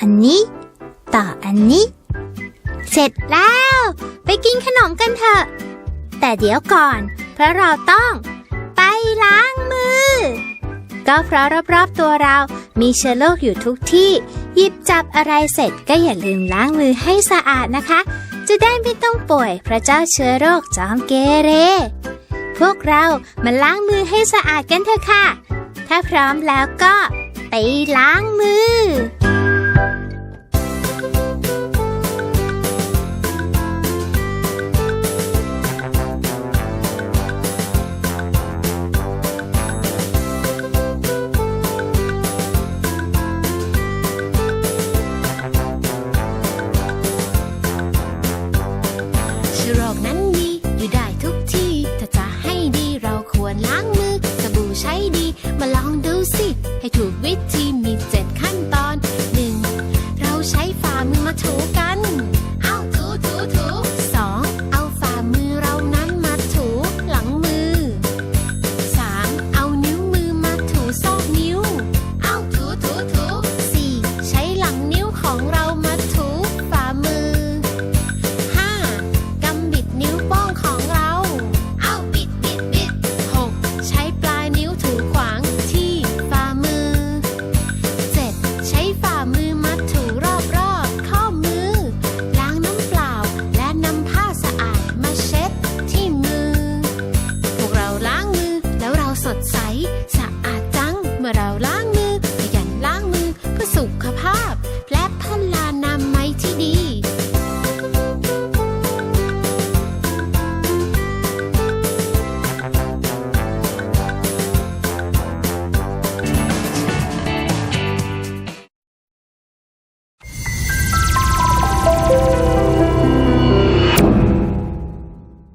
อันนี้ ต่ออันนี้ เสร็จแล้ว ไปกินขนมกันเถอะ แต่เดี๋ยวก่อน เพราะเราต้อง ไปล้างมือ ก็เพราะรอบๆตัวเรามีเชื้อโรคอยู่ทุกที่ หยิบจับอะไรเสร็จก็อย่าลืมล้างมือให้สะอาดนะคะ จะได้ไม่ต้องป่วยพระเจ้าเชื้อโรคจอมเกเร พวกเรามาล้างมือให้สะอาดกันเถอะค่ะ ถ้าพร้อมแล้วก็ไปล้างมือ มาลองดูสิ ให้ถูกวิธีมีเจ็ดขั้นตอน